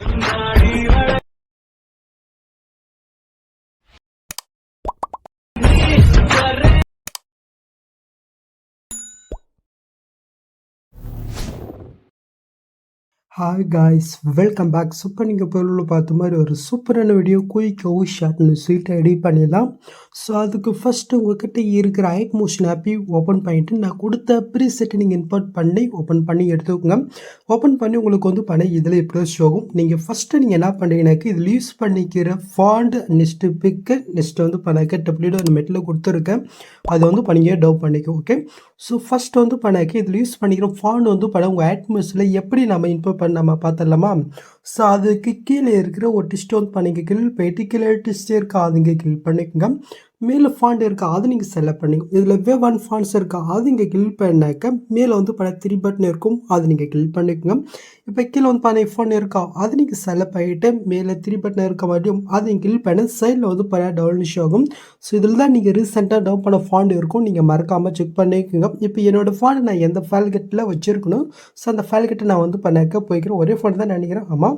Maria. Hi guys welcome back super நீங்கள் பொருள் பார்த்த மாதிரி ஒரு சூப்பரான வீடியோ குயிக்காகவும் ஷார்ட்னு ஸ்வீட்டை எடிட் பண்ணிடலாம். ஸோ அதுக்கு ஃபஸ்ட்டு உங்ககிட்ட இருக்கிற ஐக் மோஷன் ஆப்பி ஓப்பன் பண்ணிவிட்டு நான் கொடுத்த ப்ரீசெட்டை நீங்கள் இன்போர்ட் பண்ணி ஓப்பன் பண்ணி எடுத்துக்கோங்க. ஓப்பன் பண்ணி உங்களுக்கு வந்து பண்ண இதில் எப்படி ஷோகும் நீங்கள் ஃபஸ்ட்டு நீங்கள் என்ன பண்ணுறீங்கனாக்கா இதில் யூஸ் பண்ணிக்கிற ஃபாண்ட் நெக்ஸ்ட்டு பிக்கு நெக்ஸ்ட்டு வந்து பண்ணாக்க டெப்ளேட் அந்த மெட்டில் கொடுத்துருக்கேன். அதை வந்து பண்ணிங்க டவ் பண்ணிக்கோ ஓகே ஸோ ஃபஸ்ட் வந்து பண்ணாக்க இதில் யூஸ் பண்ணிக்கிற ஃபாண்ட் வந்து பண்ண உங்கள் ஆட்மோஸில் எப்படி நம்ம இம்போர்ட் பண்ண நம்ம பார்த்துடலாமா? ஸோ அதுக்கு கீழே இருக்கிற ஒரு டிஸ்ட் வந்து பண்ணிக்க போயிட்டு கீழே டிஸ்ட் இருக்க அதுங்க கிளிக் பண்ணிக்கோங்க. மேலே ஃபாண்ட் இருக்கா அது நீங்கள் செலக்ட் பண்ணிங்க இதில் வே ஒன் ஃபாண்ட்ஸ் இருக்கா அது இங்கே கிளிக் பண்ணாக்க மேலே வந்து பல த்ரீ பட்டன் இருக்கும் அது நீங்கள் கிளிக் பண்ணிக்கோங்க. இப்போ கீழே வந்து பண்ண ஃபோன் இருக்கா அது நீங்கள் செலக்ட் பண்ணிவிட்டு மேலே த்ரீ பட்டன் இருக்க மாதிரியும் அது நீங்கள் கிளிக் பண்ண சைடில் வந்து பல டவுன்லிஷ் ஆகும். ஸோ இதில் தான் நீங்கள் ரீசெண்டாக டவுன் பண்ண ஃபாண்ட் இருக்கும் நீங்கள் மறக்காமல் செக் பண்ணிக்கோங்க. இப்போ என்னோடய ஃபாண்ட் நான் எந்த ஃபேல்கெட்டில் வச்சுருக்கணும் ஸோ அந்த ஃபைல்கெட்டை நான் வந்து பண்ணாக்க போய்க்கிறேன் ஒரே ஃபோன் தான் நினைக்கிறேன். ஆமாம்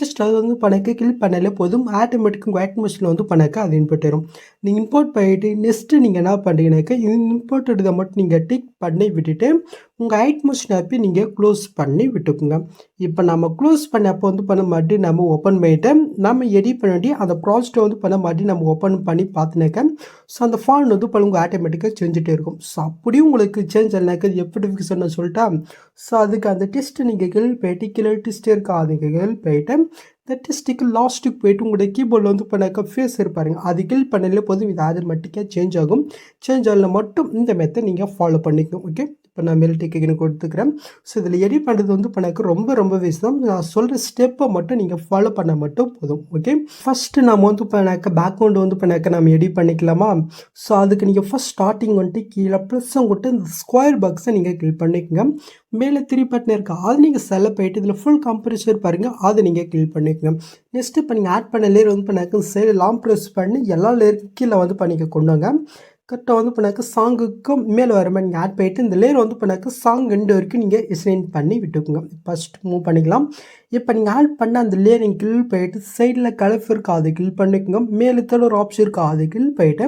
ஜஸ்ட் அது வந்து பணக்கு கிளிக் பண்ணாலே போதும். ஆட்டோமேட்டிக் உங்கள் மிஷினில் வந்து பண்ணாக்க அது இன்புட் வரும் நீங்கள் இம்போர்ட் பண்ணிவிட்டு நெக்ஸ்ட்டு நீங்கள் என்ன பண்ணுறீங்கனாக்கா இது இம்போர்ட் இதை மட்டும் நீங்கள் டிக் பண்ணி விட்டுட்டு உங்கள் ஐட்மோஷன் ஆப்பை நீங்கள் க்ளோஸ் பண்ணி விட்டுக்குங்க. இப்போ நம்ம க்ளோஸ் பண்ண அப்போ வந்து பண்ண மறுபடியும் நம்ம ஓப்பன் பண்ணிவிட்டு நம்ம எடிட் பண்ணி அந்த ப்ராஜெக்ட்டை வந்து பண்ண மறுபடியும் நம்ம ஓப்பன் பண்ணி பார்த்தினாக்க ஸோ அந்த ஃபான் வந்து பண்ண உங்கள் ஆட்டோமேட்டிக்காக செஞ்சுட்டே இருக்கும். ஸோ அப்படியும் உங்களுக்கு சேஞ்ச் இல்லைனாக்கா எப்படி ஃபிக்ஸ் சொல்லிட்டா ஸோ அதுக்கு அந்த டெஸ்ட்டு நீங்கள் கேள்வி போயிட்டு கீழே டெஸ்ட் இருக்கா அதுக்கு கேள்வி போயிட்டு இந்த டெஸ்ட்டுக்கு லாஸ்ட்டுக்கு போயிட்டு உங்களுடைய கீபோர்டில் வந்து பண்ணாக்க ஃபேஸ் இருப்பாருங்க. அது கில் பண்ணல போதும் இது அது மட்டுக்கே சேஞ்ச் ஆகும். சேஞ்ச் ஆகல மட்டும் இந்த மெத்தை நீங்கள் ஃபாலோ பண்ணிக்கணும் ஓகே இப்போ நான் மெல் டிக்கெட்னு கொடுத்துக்கிறேன். ஸோ இதில் எடிட் பண்ணுறது வந்து எனக்கு ரொம்ப ரொம்ப வேஸ்ட் தான் நான் சொல்கிற ஸ்டெப்பை மட்டும் நீங்கள் ஃபாலோ பண்ண மட்டும் போதும். ஓகே ஃபஸ்ட்டு நம்ம வந்து பண்ணாக்க பேக்ரவுண்டு வந்து பண்ணாக்க நம்ம எடிட் பண்ணிக்கலாமா? ஸோ அதுக்கு நீங்கள் ஃபஸ்ட் ஸ்டார்டிங் வந்துட்டு கீழே ப்ளஸ் கொடுத்து இந்த ஸ்கொயர் பாக்ஸை நீங்கள் கிளிக் பண்ணிக்கோங்க. மேலே த்ரீ பட்டன் இருக்கா. அது நீங்கள் செல்ல போயிட்டு இதில் ஃபுல் கம்ப்ரஷர் பாருங்கள் அதை நீங்கள் கிளிக் பண்ணிக்கோங்க. நெக்ஸ்ட்டு இப்போ நீங்கள் ஆட் பண்ண லேயர் வந்து பண்ணாக்க சைடு லாம் ப்ரெஸ் பண்ணி எல்லா லேயருக்கு கீழே வந்து பண்ணிக்க கொண்டு வாங்க. கரெக்டாக வந்து பண்ணாக்க சாங்குக்கும் மேலே வர மாதிரி நீங்கள் ஆட் பண்ணிவிட்டு இந்த லேயர் வந்து பண்ணாக்க சாங் ரெண்டு வரைக்கும் நீங்கள் எசைன் பண்ணி விட்டுக்குங்க. ஃபஸ்ட் மூவ் பண்ணிக்கலாம். இப்போ நீங்கள் ஆட் பண்ண அந்த லேயர் நீங்கள் கில் போயிட்டு சைடில் கலஃப் இருக்கா அது கில் பண்ணிக்கோங்க. மேலே தேர்ட் ஒரு ஆப்ஷன் இருக்கா அது கில் போயிட்டு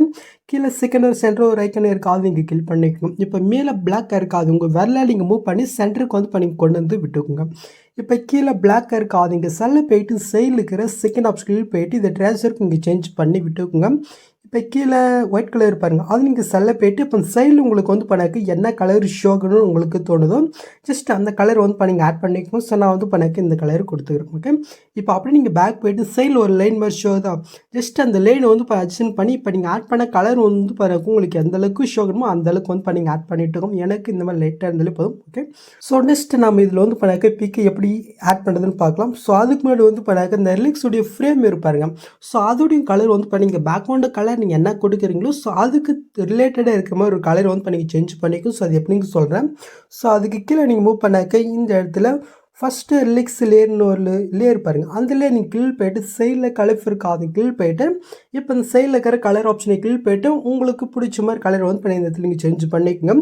கீழே செகண்ட் சென்டர் ஒரு ஐக்கன் இருக்கா அது நீங்கள் கில் பண்ணிக்கோங்க. இப்போ மேலே பிளாக்காக இருக்காது உங்கள் வரல நீங்கள் மூவ் பண்ணி சென்டருக்கு வந்து பண்ணி கொண்டு வந்து விட்டுக்குங்க. இப்போ கீழே பிளாக் இருக்காது இங்கே செல்லில் போயிட்டு சைடில் இருக்கிற செகண்ட் ஆப்ஷன் போயிட்டு இதை ட்ரேசருக்கு இங்கே சேஞ்ச் பண்ணி விட்டுக்குங்க. இப்போ கீழே ஒயிட் கலர் பாருங்கள் அது நீங்கள் செல்ல போயிட்டு இப்போ சைடில் உங்களுக்கு வந்து பண்ணாக்கு என்ன கலர் ஷோகணும்னு உங்களுக்கு தோணுதோ ஜஸ்ட் அந்த கலர் வந்து இப்போ நீங்கள் ஆட் பண்ணிக்கணும் ஸோ நான் வந்து பண்ணாக்கு இந்த கலர் கொடுத்துருக்கேன் ஓகே இப்போ அப்படியே நீங்கள் பேக் போயிட்டு சைடில் ஒரு லைன் மாதிரி ஷோ தான். ஜஸ்ட் அந்த லைனை வந்து இப்போ அட்ஜன் பண்ணி இப்போ நீங்கள் ஆட் பண்ண கலர் வந்து பாருங்க. உங்களுக்கு எந்த அளவுக்கு ஷோகணுமோ அந்த அளவுக்கு வந்து இப்போ நீங்கள் ஆட் பண்ணிட்டு இருக்கோம். எனக்கு இந்த மாதிரி லைட்டாக இருந்தாலே போதும். ஓகே ஸோ நெக்ஸ்ட் நம்ம இதில் வந்து பண்ணாக்க பிக்கு எப்படி ஆட் பண்ணுறதுன்னு பார்க்கலாம். ஸோ அதுக்கு முன்னாடி வந்து பண்ணாக்க இந்த ரிலிக்ஸுடைய ஃப்ரேம் இருப்பாருங்க ஸோ அதோடைய கலர் வந்து இப்போ நீங்கள் பேக்ரவுண்டு கலர் நீங்கள் என்ன கொடுக்குறீங்களோ ஸோ அதுக்கு ரிலேட்டடாக இருக்கிற மாதிரி ஒரு கலர் வந்து பண்ணி சேஞ்ச் பண்ணிக்கும். ஸோ அது எப்படின்னு சொல்கிறேன் ஸோ அதுக்கு கீழே நீங்கள் மூவ் பண்ணாக்க இந்த இடத்துல ஃபஸ்ட்டு ரிலிக்ஸ் லேயர்னு ஒரு லேயர் பாருங்கள் அந்த லேயர் நீங்கள் கிளில் போயிட்டு சைடில் கலஃப் இருக்கா அது கிளில் போயிட்டு இப்போ இந்த சைடில் இருக்கிற கலர் ஆப்ஷனை கிளிக் போயிட்டு உங்களுக்கு பிடிச்ச மாதிரி கலர் வந்து பண்ணி இந்த இடத்துல நீங்கள் சேஞ்ச் பண்ணிக்கோங்க.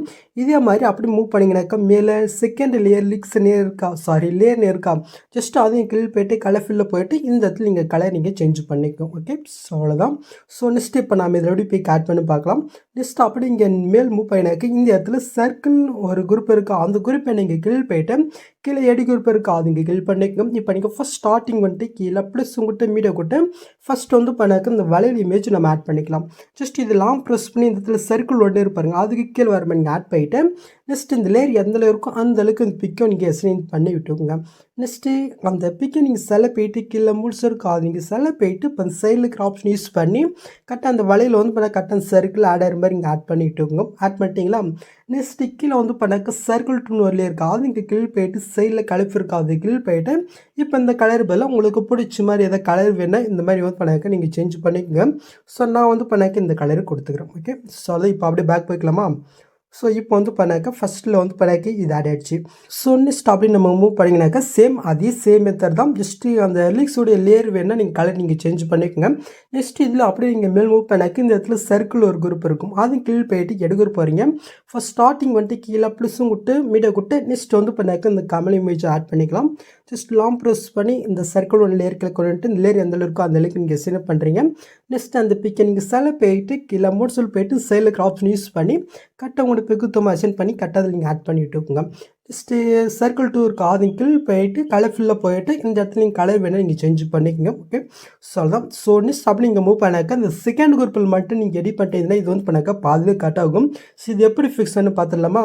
இதே மாதிரி அப்படி மூவ் பண்ணிங்கனாக்கா மேலே செகண்ட் லேயர் லிக்ஸ் நேர் இருக்கா? சாரி லேயர் இருக்கா? ஜஸ்ட் அதையும் கிளிக் போயிட்டு கலர் ஃபில்லில் போயிட்டு இந்த இடத்துல நீங்கள் கலர் நீங்கள் சேஞ்ச் பண்ணிக்கோங்க. ஓகே ஸோ அவ்வளோதான் ஸோ நெக்ஸ்ட் இப்போ நம்ம இதில் எப்படி போய் ஆட் பண்ணி பார்க்கலாம். நெக்ஸ்ட் அப்படி இங்கே மேல் மூவ் பண்ணினாக்க இந்த இடத்துல சர்க்கிள் ஒரு குரூப் இருக்கா? அந்த குரூப்பை நீங்கள் கிளிக் போயிட்டு கீழே எடி குரூப் இருக்கா? அது இங்கே கிளிக் பண்ணிக்கோங்க. இப்போ நீங்கள் ஃபஸ்ட் ஸ்டார்டிங் வந்துட்டு கீழே ப்ளஸ் உங்கள்கிட்ட மீடியா கூட்ட ஃபஸ்ட் வந்து பண்ணாக்க இந்த வளையல் இமேஜ் நம்ம ஆட் பண்ணிக்கலாம். ஜஸ்ட் இது லாங் ப்ரெஸ் பண்ணி இந்த இடத்துல சர்க்கிள் ஒன்று இருப்பாருங்க அதுக்கு கீழே வர மாதிரி நீங்கள் ஆட் பண்ணிவிட்டு நெக்ஸ்ட் இந்த லேயர் எந்த லேயர் இருக்கோ அந்த அளவுக்கு இந்த பிக்கை நீங்கள் எஸ்லைன் பண்ணி விட்டுக்கோங்க. நெக்ஸ்ட்டு அந்த பிக்கை நீங்கள் செல போயிட்டு கீழே முழுசு அது நீங்கள் செல போயிட்டு இப்போ அந்த சைடில் இருக்கிற ஆப்ஷன் யூஸ் பண்ணி கரெக்டாக அந்த வலையில் வந்து பண்ண கரெக்டாக அந்த சர்க்கிள் ஆட் ஆகிற மாதிரி இங்கே ஆட் பண்ணி விட்டுக்கோங்க. ஆட் பண்ணிட்டீங்களா? நெக்ஸ்ட் கீழே வந்து பண்ணாக்க சர்க்கிள் டூன் வரலே இருக்கா. அது இங்கே கீழ் போயிட்டு சைடில் கலப்பு இருக்கா. அது கீழ் போயிட்டு இப்போ இந்த கலர் பதிலாக உங்களுக்கு பிடிச்ச மாதிரி எதாவது கலர் வேணால் இந்த மாதிரி வந்து பண்ணாக்க நீங்கள் சேஞ்ச் பண்ணி பண்ணிக்கோங்க ஸோ நான் வந்து பண்ணாக்க இந்த கலரை கொடுத்துக்கிறேன். ஓகே ஸோ அதை இப்போ அப்படியே பேக் போய்க்கலாமா? ஸோ இப்போ வந்து பண்ணாக்க ஃபஸ்ட்டில் வந்து பண்ணாக்க இது ஆட் ஆகிடுச்சு ஸோ நெக்ஸ்ட் அப்படி நம்ம மூவ் பண்ணிங்கனாக்கா சேம் அதே சேம் மெத்தட் தான். ஜஸ்ட்டு அந்த லிக்ஸோடைய லேயர் வேணால் நீங்கள் கலர் நீங்கள் சேஞ்ச் பண்ணிக்கோங்க. நெக்ஸ்ட் இதில் அப்படியே நீங்கள் மேல் மூவ் பண்ணாக்க இந்த இடத்துல சர்க்கிள் ஒரு குரூப் இருக்கும். அது கீழ் போயிட்டு எடுக்கிற போகிறீங்க ஃபஸ்ட் ஸ்டார்டிங் வந்துட்டு கீழே ப்ளஸும் விட்டு மீடியா விட்டு நெக்ஸ்ட் வந்து பண்ணாக்க இந்த கமல் இமேஜ் ஆட் பண்ணிக்கலாம். ஜஸ்ட் லாங் ப்ரெஸ் பண்ணி இந்த சர்க்கிள் ஒன்று லேயர் கிளிக் பண்ணிட்டு இந்த லேயர் எந்த இருக்கோ அந்த அளவுக்கு நீங்கள் என்ன பண்ணுறீங்க நெக்ஸ்ட் அந்த பிக்கை நீங்கள் சில போயிட்டு கீழே மோட் சொல் போயிட்டு சைடில் ஆப்ஷன் யூஸ் பண்ணி கரெக்டாக உங்களோட பிக்கு தும்மா அசன் பண்ணி கரெக்டாக அதில் நீங்கள் ஆட் பண்ணி விட்டுக்குங்க. ஜஸ்ட்டு சர்க்கிள் டூர் காதிங்கிள் போயிட்டு கலர் ஃபில்லில் போயிட்டு இந்த இடத்துல நீங்கள் கலர் வேணால் நீங்கள் சேஞ்ச் பண்ணிக்கோங்க ஓகே ஸோ அதுதான் ஸோ நெக்ஸ்ட் அப்படி நீங்கள் மூவ் பண்ணாக்க இந்த செகண்ட் குரூப்பில் மட்டும் நீங்கள் எடிட் பண்ணிட்டீங்கன்னா இது வந்து பண்ணாக்க பாதிலே கட் ஆகும். ஸோ இது எப்படி ஃபிக்ஸ் பண்ணு பார்த்துடலாமா?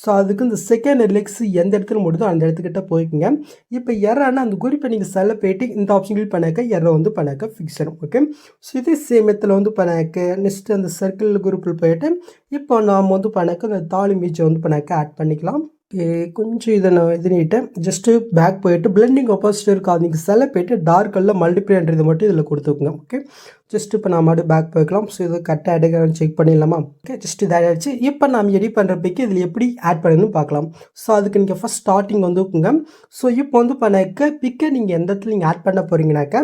ஸோ அதுக்கு இந்த செகண்ட் லெக்ஸ் எந்த இடத்துல முடியுதோ அந்த இடத்துக்கிட்ட போய்க்குங்க. இப்போ எறானா அந்த குறிப்பை நீங்கள் செல்ல போயிட்டு இந்த ஆப்ஷன் கிளிக் பண்ணாக்க எற வந்து பண்ணாக்க ஃபிக்ஸ் ஆகும் ஓகே ஸோ இதே சேம் இடத்துல வந்து பண்ணாக்க நெக்ஸ்ட் அந்த சர்க்கிள் குரூப்பில் போயிட்டு இப்போ நாம் வந்து பண்ணாக்க அந்த தாலி மீச்சை வந்து பண்ணாக்க ஆட் பண்ணிக்கலாம். ஓகே கொஞ்சம் இதை நான் இது ஜஸ்ட்டு பேக் போயிட்டு பிளெண்டிங் ஆப்போசிட் இருக்கா? நீங்கள் செல போயிட்டு டார்க் கல்லில் மல்டிப்ளேன்றது மட்டும் இதில் கொடுத்துக்குங்க ஓகே ஜஸ்ட் இப்போ நான் மட்டும் பேக் போய்க்கலாம். ஸோ இது கரெக்டாக எடுக்கிறேன் செக் பண்ணிடலாமா? ஓகே ஜஸ்ட் இது ஆகிடுச்சு இப்போ நாம் எடிட் பண்ணுற இதில் எப்படி ஆட் பண்ணணும்னு பார்க்கலாம். ஸோ அதுக்கு நீங்கள் ஃபஸ்ட் ஸ்டார்டிங் வந்துக்குங்க ஸோ இப்போ வந்து பண்ணக்க பிக்கை நீங்கள் எந்த இடத்துல நீங்கள் ஆட் பண்ண போகிறீங்கனாக்கா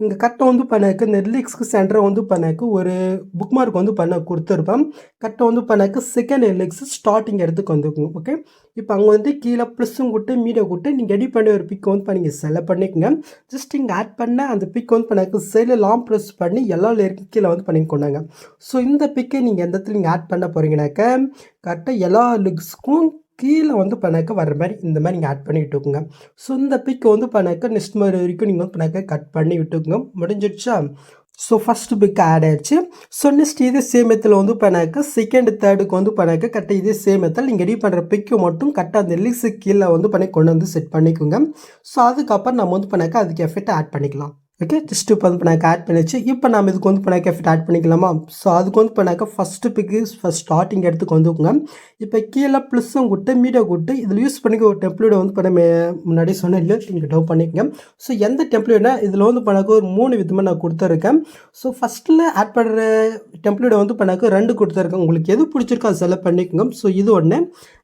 இங்கே கரெக்டாக வந்து பண்ணக்கு இந்த ரிலிக்ஸ்க்கு சென்டரை வந்து பண்ணக்கு ஒரு புக் மார்க் வந்து பண்ண கொடுத்துருப்பேன் கரெக்டாக வந்து பண்ணக்கு செகண்ட் ரிலிக்ஸ் ஸ்டார்டிங் இடத்துக்கு வந்துக்கும் ஓகே இப்போ அங்கே வந்து கீழே ப்ளஸ்ஸும் கொடுத்து மீடியா கொடுத்து நீங்கள் எடிட் பண்ண ஒரு பிக் வந்து பண்ணி செலக்ட் பண்ணிக்கோங்க. ஜஸ்ட் இங்கே ஆட் பண்ண அந்த பிக் வந்து பண்ணக்கு சைடில் லாங் ப்ரெஸ் பண்ணி எல்லா லேருக்கு கீழே வந்து பண்ணி கொண்டாங்க. ஸோ இந்த பிக்கை நீங்கள் எந்த இடத்துல நீங்கள் ஆட் பண்ண போகிறீங்கனாக்க கரெக்டாக எல்லா லிக்ஸ்க்கும் கீழே வந்து பண்ணாக்க வர்ற மாதிரி இந்த மாதிரி நீங்கள் ஆட் பண்ணி விட்டுக்குங்க. ஸோ இந்த பிக்கை வந்து பணக்க நெக்ஸ்ட் மாதிரி வரைக்கும் நீங்கள் வந்து பணக்க கட் பண்ணி விட்டுக்குங்க. முடிஞ்சிடுச்சா? ஸோ ஃபஸ்ட்டு பிக் ஆட் ஆயிடுச்சு. ஸோ நெக்ஸ்ட் இதே சேம் மெத்தில் வந்து பண்ணாக்க செகண்ட் தேர்டுக்கு வந்து பண்ணாக்க கரெக்டாக இதே சேம் மெத்தில் நீங்கள் ரெடி பண்ணுற பிக்கு மட்டும் கரெக்டாக அந்த லிக்ஸு கீழே வந்து பண்ணி கொண்டு வந்து செட் பண்ணிக்கோங்க. ஸோ அதுக்கப்புறம் நம்ம வந்து பண்ணாக்க அதுக்கு எஃபெக்ட் ஆட் பண்ணிக்கலாம். ஓகே ஜஸ்ட் இப்போ வந்து பண்ணாக்க ஆட் பண்ணிச்சு இப்போ நம்ம இதுக்கு வந்து பண்ணாக்க எஃபெக்ட் ஆட் பண்ணிக்கலாமா? ஸோ அதுக்கு வந்து பண்ணாக்க ஃபஸ்ட்டு பிக்கு ஃபஸ்ட் ஸ்டார்டிங் இடத்துக்கு வந்துக்குங்க. இப்போ கீழே ப்ளஸ்ஸும் கொடுத்து மீடியா கொடுத்து இதில் யூஸ் பண்ணிக்க ஒரு டெம்ப்ளேட் வந்து பண்ண முன்னாடி சொன்னேன் இல்லை நீங்கள் டவு பண்ணிக்கங்க. ஸோ எந்த டெம்ப்ளேட்னா இதில் வந்து பண்ணாக்க ஒரு மூணு விதமாக நான் கொடுத்துருக்கேன். ஸோ ஃபஸ்ட்டில் ஆட் பண்ணுற டெம்ப்ளேட் வந்து பண்ணாக்க ரெண்டு கொடுத்துருக்கேன். உங்களுக்கு எது பிடிச்சிருக்கோ அதை செலக்ட் பண்ணிக்கோங்க. ஸோ இது ஒன்று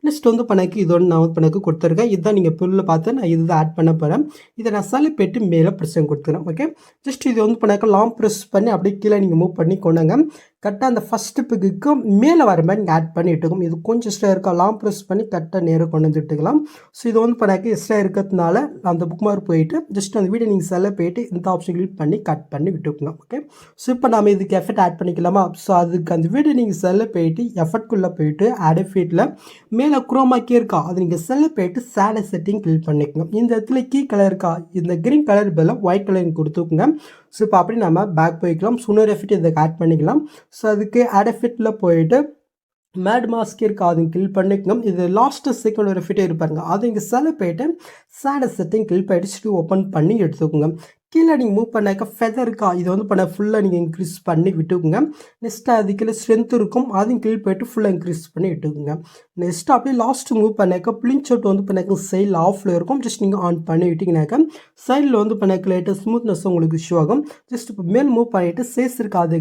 நெக்ஸ்ட் வந்து பண்ணாக்க இது ஒன்று நான் வந்து பண்ணாக்க கொடுத்துருக்கேன். இதுதான் நீங்கள் பொருளில் பார்த்து நான் இதுதான் ஆட் பண்ண போகிறேன் இதை நான் செலக்ட் போயிட்டு மேலே பிரச்சனை கொடுத்துறேன். ஓகே ஜஸ்ட் இது வந்து பண்ணாக்க லாங் ப்ரெஸ் பண்ணி அப்படியே கீழே நீங்கள் மூவ் பண்ணி கொண்டாங்க. கரெக்டாக அந்த ஃபஸ்ட்டு பிக்குக்கு மேலே வர மாதிரி நீங்கள் ஆட் பண்ணி இது கொஞ்சம் எக்ஸ்ட்ரா இருக்கா? லாங் ப்ரெஸ் பண்ணி கரெக்டாக நேராக கொண்டு வந்துட்டுக்கலாம் ஸோ இது வந்து பண்ணாக்க எக்ஸ்ட்ரா இருக்கிறதுனால அந்த புக் மார்க் போயிட்டு ஜஸ்ட் அந்த வீடியோ நீங்கள் செல்ல போயிட்டு இந்த ஆப்ஷன் கிளிக் பண்ணி கட் பண்ணி விட்டுக்கோங்க. ஓகே ஸோ இப்போ நம்ம இதுக்கு எஃபர்ட் ஆட் பண்ணிக்கலாமா? ஸோ அதுக்கு அந்த வீடியோ நீங்கள் செல்ல போயிட்டு எஃபர்ட்குள்ளே போயிட்டு ஆட் ஃபீட்டில் மேலே குரோமாக்கே இருக்கா? அது நீங்கள் செல்ல போயிட்டு சேடை செட்டிங் கிளிக் பண்ணிக்கோங்க. இந்த இடத்துல கீ கலர் இருக்கா? இந்த க்ரீன் கலர் பதிலாக ஒயிட் கலர் கொடுத்துக்குங்க. ஸோ இப்போ அப்படி நம்ம பேக் போய்க்கலாம். சுனர் எஃபெக்ட் இதுக்கு ஆட் பண்ணிக்கலாம். ஸோ அதுக்கு ஆட் எஃபெக்டில் போயிட்டு மேட் மாஸ்க் இருக்கு அது கில் பண்ணிக்கணும் இது லாஸ்ட்டு செகண்ட் ஒரு ஃபிட்டே இருப்பாருங்க அது இங்கே செல போயிட்டு சேட செட்டிங் கில் பண்ணிட்டு ஓப்பன் பண்ணி எடுத்துக்கோங்க. கீழே நீங்கள் மூவ் பண்ணாக்க ஃபெதர் இருக்கா இது வந்து பண்ண ஃபுல்லாக நீங்கள் இன்க்ரீஸ் பண்ணி விட்டுக்குங்க. நெக்ஸ்ட் அது கீழே ஸ்ட்ரென்த் இருக்கும் அதையும் கீழே போயிட்டு ஃபுல்லாக இன்க்ரீஸ் பண்ணி விட்டுக்குங்க. நெக்ஸ்ட் அப்படியே லாஸ்ட் மூவ் பண்ணாக்க பிளிஞ்சவுட் வந்து பண்ணாக்க சைடில் ஆஃபில் இருக்கும் ஜஸ்ட் நீங்கள் ஆன் பண்ணி விட்டிங்கனாக்க சைடில் வந்து பண்ணாக்க லேட்டாக ஸ்மூத்னஸ் உங்களுக்கு இஷ்யூ ஆகும். ஜஸ்ட் இப்போ மேல் மூவ் பண்ணிவிட்டு சேஸ் இருக்காது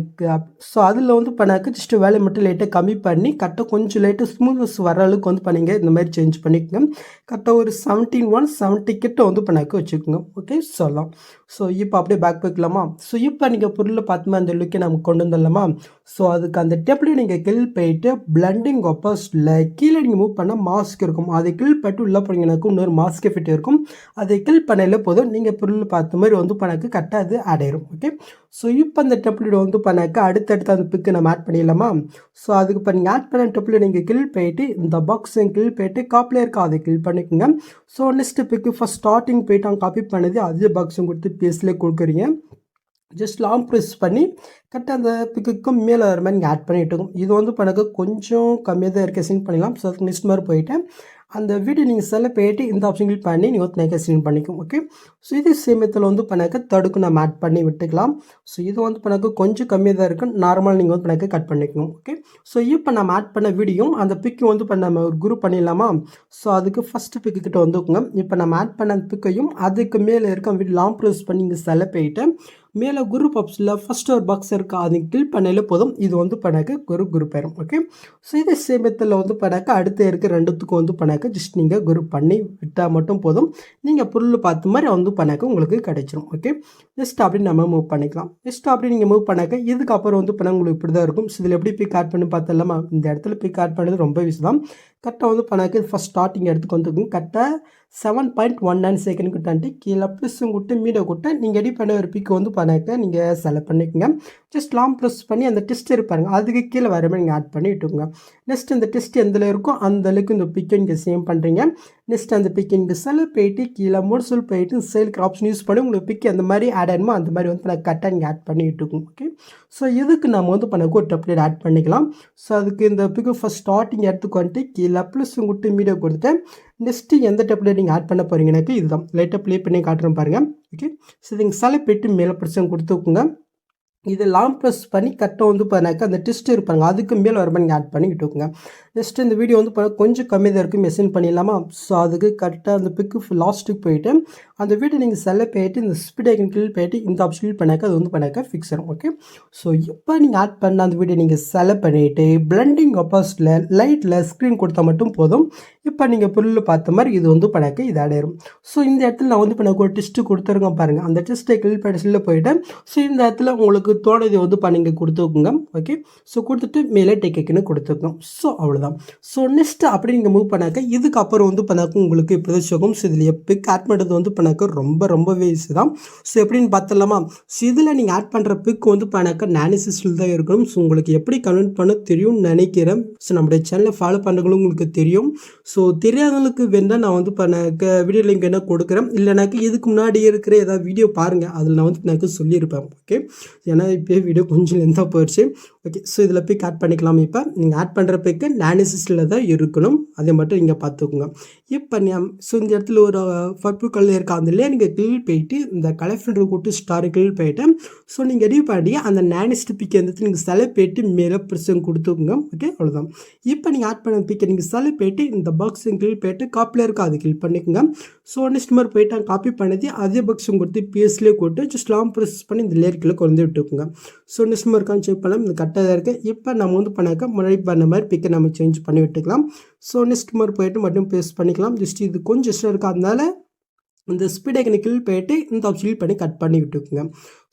ஸோ அதில் வந்து பண்ணாக்க ஜஸ்ட் வேலை மட்டும் லேட்டாக கம்மி பண்ணி கரெக்டாக கொஞ்சம் லேட்டாக ஸ்மூத்னஸ் வர அளவுக்கு வந்து பண்ணிங்க இந்த மாதிரி சேஞ்ச் பண்ணிக்கோங்க. கரெக்டாக ஒரு செவன்டீன் ஒன் செவன்ட்டி கிட்ட வந்து பண்ணாக்க வச்சுக்கோங்க. ஓகே சொல்லலாம். ஸோ ஸோ இப்போ அப்படியே பேக் போய்க்கலாமா? ஸோ இப்போ நீங்கள் பொருளை பார்த்துமே அந்த லுக்கை நம்ம கொண்டு வந்துடலாமா? ஸோ அதுக்கு அந்த டெப்லையும் நீங்கள் கில் போயிட்டு பிளண்டிங் ஆப்போசிட்டில் கீழே நீங்கள் மூவ் பண்ணால் மாஸ்க் இருக்கும். அதை கில் போயிட்டு உள்ளே போனீங்கன்னாக்கும் இன்னொரு மாஸ்க் ஃபிட் இருக்கும். அதை கில் பண்ணல போதும். நீங்கள் பொருள் பார்த்த மாதிரி வந்து பணக்கு கரெக்டாக அது ஆட் ஆயிரும். ஓகே ஸோ இப்போ அந்த டெப்லெட் வந்து பண்ணாக்க அடுத்தடுத்து அந்த பிக்கு நம்ம ஆட் பண்ணிடலாமா ஸோ அதுக்கு இப்போ நீங்கள் ஆட் பண்ண டெப்லெட் நீங்கள் கில் போயிட்டு இந்த பாக்ஸையும் கில் போயிட்டு காப்பில் இருக்கா அதை கில் பண்ணிக்கோங்க so next pic first starting போயிட்டு அவங்க காப்பி பண்ணது அதே பாக்ஸும் கொடுத்து பேஸ்லேயே கொடுக்குறீங்க ஜஸ்ட் லாங் ப்ரெஸ் பண்ணி கரெக்டாக அந்த பிக்குக்கும் மேலே வர மாதிரி நீங்கள் ஆட் பண்ணிட்டு இது வந்து பண்ணக்கு கொஞ்சம் கம்மியாக தான் இருக்க சின் பண்ணிடலாம் ஸோ அதுக்கு நெக்ஸ்ட் மாதிரி போயிட்டு அந்த வீடியோ நீங்கள் செலக்ட் போயிட்டு இந்த ஆப்ஷன் கிளிக் பண்ணி நீங்கள் வந்து நெகை சின் பண்ணிக்கும் ஓகே ஸோ இது சேமியத்தில் வந்து பண்ணாக்க தடுக்கு நம்ம ஆட் பண்ணி விட்டுக்கலாம். ஸோ இது வந்து பண்ணாக்க கொஞ்சம் கம்மியாக தான் இருக்கும் நார்மலாக நீங்கள் வந்து பண்ணாக்க கட் பண்ணிக்கணும் ஓகே ஸோ இப்போ நம்ம ஆட் பண்ண வீடியோ அந்த பிக்கு வந்து இப்போ நம்ம ஒரு குரூப் பண்ணிடலாமா? ஸோ அதுக்கு ஃபஸ்ட்டு பிக்கு கிட்ட வந்துக்குங்க. இப்போ நம்ம ஆட் பண்ண அந்த பிக்கையும் அதுக்கு மேலே இருக்க வீடியோ லாங் ப்ரெஸ் பண்ணி இங்கே செலக்ட் போயிட்டு மேலே குரூப் ஆப்ஸில் ஃபஸ்ட் ஒரு பாக்ஸ் இருக்கா. அது கிளிக் பண்ணாலே போதும். இது வந்து பண்ணாக்க குரூப் குரூப் ஆயிரும் ஓகே ஸோ இதே சேமியத்தில் வந்து பண்ணாக்க அடுத்து இருக்க ரெண்டுத்துக்கும் வந்து பண்ணாக்க ஜஸ்ட் நீங்கள் குரூப் பண்ணி விட்டால் மட்டும் போதும். நீங்கள் பொருள் பார்த்த மாதிரி வந்து பண்ணாக்க உங்களுக்கு கிடைச்சிரும். ஓகே நெக்ஸ்ட் அப்படி நம்ம மூவ் பண்ணிக்கலாம். நெக்ஸ்ட் அப்படி நீங்கள் மூவ் பண்ணாக்க இதுக்கப்புறம் வந்து பண்ண உங்களுக்கு இப்படி தான் இருக்கும். ஸோ இதில் எப்படி பிக் ஆட் பண்ணி பார்த்தலாமா இந்த இடத்துல பிக் ஆட் பண்ணுறது ரொம்ப யூஸ் தான் கரெக்டாக வந்து பண்ணாக்கு ஃபஸ்ட் ஸ்டார்டிங் எடுத்துக்கு வந்துருக்கும் கரெக்டாக seven point one nine second கிட்டான்ட்டு கீழே ப்ளஸ்ஸும் கூட்டு மீடியோ கூட்ட நீங்கள் ரெடி பண்ண ஒரு பிக்கு வந்து பண்ணாக்க நீங்கள் செலக்ட் பண்ணிக்கோங்க. ஜஸ்ட் லாங் ப்ரெஸ் பண்ணி அந்த டெஸ்ட் இருப்பாருங்க அதுக்கு கீழே வர மாதிரி நீங்கள் ஆட் பண்ணி விட்டுக்கோங்க. நெக்ஸ்ட் இந்த டெஸ்ட் எந்த இருக்கோ அந்த அளவுக்கு இந்த பிக்கை நீங்கள் சேம் பண்ணுறீங்க நெக்ஸ்ட் அந்த பிக்கை நீங்கள் போயிட்டு கீழே முடிசல் போயிட்டு சேலுக்கு ஆப்ஷன் யூஸ் பண்ணி உங்களுக்கு பிக் அந்த மாதிரி ஆட் ஆகணுமோ அந்த மாதிரி வந்து நான் கரெக்டாக நீங்கள் ஆட் பண்ணிகிட்டு இருக்கோம் ஓகே ஸோ இதுக்கு நம்ம வந்து பண்ணக்கு ஒரு டப்ளேட் ஆட் பண்ணிக்கலாம். ஸோ அதுக்கு இந்த பிக்கு ஃபஸ்ட் ஸ்டார்டிங் எடுத்துக்கு வந்துட்டு கீழே ப்ளஸ் உங்கள்கிட்ட மீடியோ கொடுத்து நெக்ஸ்ட்டு எந்த டெப்ளேட் நீங்கள் ஆட் பண்ண போகிறீங்கனாக்கு இதுதான். லைட்டாக ப்ளே பண்ணி காட்டுறேன் பாருங்கள் ஓகே ஸோ இதுங்க செலக்ட் போயிட்டு மேலே பிரச்சனை கொடுத்துக்கோங்க. இது லாங் ப்ரெஸ் பண்ணி கரெக்டாக வந்து பண்ணாக்க அந்த டிஸ்ட் இருப்பாங்க அதுக்கு மேலே வர நீங்கள் ஆட் பண்ணி விட்டுக்கோங்க. நெக்ஸ்ட் இந்த வீடியோ வந்து பண்ண கொஞ்சம் கம்மி தான் இருக்கும் மெசேஜ் பண்ணிடலாமா ஸோ அதுக்கு கரெக்டாக அந்த பிக்கு லாஸ்ட்டுக்கு போயிட்டு அந்த வீடியோ நீங்கள் செல்ல போயிட்டு இந்த ஸ்பீட் ஐக்கன் கீழ் போயிட்டு இந்த ஆப்ஷன் பண்ணாக்க அது வந்து பண்ணாக்க ஃபிக்ஸ் ஆகும் ஓகே ஸோ எப்போ நீங்கள் ஆட் பண்ண அந்த வீடியோ நீங்கள் செலக்ட் பண்ணிவிட்டு பிளண்டிங் ஆப்போசிட்டில் லைட்டில் ஸ்க்ரீன் கொடுத்தா மட்டும் போதும். இப்போ நீங்கள் பொருள் பார்த்த மாதிரி இது வந்து பண்ணாக்க இது ஆடாயிரும் ஸோ இந்த இடத்துல நான் வந்து பண்ண ஒரு டெஸ்ட்டு கொடுத்துருங்க பாருங்கள் அந்த டெஸ்ட்டை கிளிக் பண்ணி போயிட்டு ஸோ இந்த இடத்துல உங்களுக்கு தோணுது வந்து பண்ணிங்க கொடுத்துக்கோங்க. ஓகே ஸோ கொடுத்துட்டு மேலே டெக்குன்னு கொடுத்துக்கோங்க. ஸோ அவ்வளோதான் ஸோ நெக்ஸ்ட் அப்படி நீங்கள் மூவ் பண்ணாக்க இதுக்கப்புறம் வந்து பண்ணாக்க உங்களுக்கு இப்போ ஷோகம் ஸோ இதில் பிக் ஆட் பண்ணுறது வந்து பண்ணாக்க ரொம்ப ரொம்பவே ஈஸி தான் ஸோ எப்படின்னு பார்த்துடலாமா? ஸோ இதில் நீங்கள் ஆட் பண்ணுற பிக் வந்து பண்ணாக்க நானிசிஸில் தான் இருக்கணும். ஸோ உங்களுக்கு எப்படி கன்வெர்ட் பண்ண தெரியும்னு நினைக்கிறேன். ஸோ நம்முடைய சேனலை ஃபாலோ பண்ணுறவங்களும் உங்களுக்கு தெரியும். ஸோ தெரியாதவங்களுக்கு வேணால் நான் வந்து பண்ணாக்க வீடியோ லிங்க் என்ன கொடுக்குறேன். இல்லைனாக்க இதுக்கு முன்னாடி இருக்கிற ஏதாவது வீடியோ பாருங்கள் அதில் நான் வந்து எனக்கு சொல்லியிருப்பேன். ஓகே ஏன்னா இப்போ வீடியோ கொஞ்சம் லென்த்தாக போயிடுச்சு. ஓகே ஸோ இதில் பிக் ஆட் பண்ணிக்கலாம். இப்போ நீங்கள் ஆட் பண்ணுற பிக்கு நானிசிஸில் தான் இருக்கணும். அதை மட்டும் நீங்கள் பார்த்துக்கோங்க. இப்போ நீ ஸோ இந்த இடத்துல ஒரு பர்பிள் கலர் இருக்கா? அதுலேயே நீங்கள் கிளில் போயிட்டு இந்த கலர் கூட்டு ஸ்டார் கிளில் போயிட்டு ஸோ நீங்கள் ரெடி பண்ணி அந்த நானிஸ்ட் பிக் எந்த நீங்கள் செலவு போயிட்டு மேலே பிரச்சனை கொடுத்துக்கோங்க. ஓகே அவ்வளோதான் இப்போ நீங்கள் ஆட் பண்ண பிக்கை நீங்கள் செலவு போயிட்டு இந்த பாக்ஸ் கிளில் போயிட்டு காப்பில் இருக்கா அது கிளிக் பண்ணிக்கோங்க. ஸோ நெக்ஸ்ட் மாதிரி போயிட்டு காப்பி பண்ணி அதே பாக்ஸும் கொடுத்து பிஎஸ்லேயே கொடுத்து ஜஸ்ட் லாங் ப்ரெஸ் பண்ணி இந்த லேயர்க்கில் குறைந்து விட்டுக்கோங்க. ஸோ நெக்ஸ்ட் இருக்கான்னு செக் பண்ணலாம் இந்த கரெக்டாக தான் இருக்குது இப்போ நம்ம வந்து பண்ணாக்க முன்னாடி பண்ண மாதிரி பிக்கை நம்ம சேஞ்ச் பண்ணி விட்டுக்கலாம். ஸோ நெக்ஸ்ட் மாதிரி போயிட்டு மட்டும் பேஸ்ட் பண்ணிக்கலாம். ஜஸ்ட் இது கொஞ்சம் இஷ்டம் இருக்காதனால இந்த ஸ்பீட் ஐக்கனுக்கில் போயிட்டு இந்த ஆப்ஷன் பண்ணி கட் பண்ணி விட்டுக்குங்க.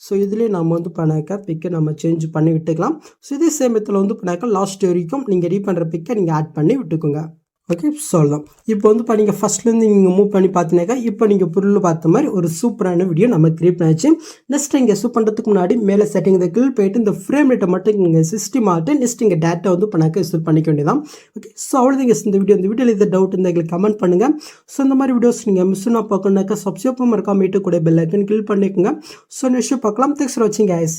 ஸோ இதுலேயே நம்ம வந்து பண்ணாக்க பிக்கை நம்ம சேஞ்ச் பண்ணி விட்டுக்கலாம். ஸோ இதே சேமத்தில் வந்து பண்ணாக்க லாஸ்ட் வரைக்கும் நீங்கள் ரெடி பண்ணுற பிக்கை நீங்கள் ஆட் பண்ணி விட்டுக்குங்க. ஓகே சொல்லலாம். இப்போ வந்து இப்போ நீங்கள் ஃபஸ்ட்லேருந்து நீங்கள் மூவ் பண்ணி பார்த்தீங்கன்னாக்கா இப்போ நீங்கள் பொருள் பார்த்த மாதிரி ஒரு சூப்பரான வீடியோ நம்ம கிரியேட் பண்ணாச்சு. நெக்ஸ்ட் இங்கே சூப் பண்ணுறதுக்கு முன்னாடி மேலே செட்டிங் இந்த கில் போயிட்டு இந்த ஃப்ரேம் ரேட்டை மட்டும் நீங்கள் சிஸ்டம் மாட்டு நெக்ஸ்ட் இங்கே டேட்டா வந்து பண்ணாக்க சூப் பண்ணிக்க வேண்டியதான் ஓகே ஸோ அவ்வளோதான் இந்த வீடியோ இந்த வீடியோவில் இந்த டவுட் இருந்தால் எங்களுக்கு கமெண்ட் பண்ணுங்கள் ஸோ இந்த மாதிரி வீடியோஸ் நீங்கள் மிஸ்ஸுனா பார்க்கணுனாக்கா சப்ஸ்கிரைப் மறக்காம கூட பெல் ஐக்கன் கிளிக் பண்ணிக்கோங்க. ஸோ நெக்ஸ்ட் பார்க்கலாம். தேங்க்ஸ் ஃபார் வாட்சிங் கைஸ்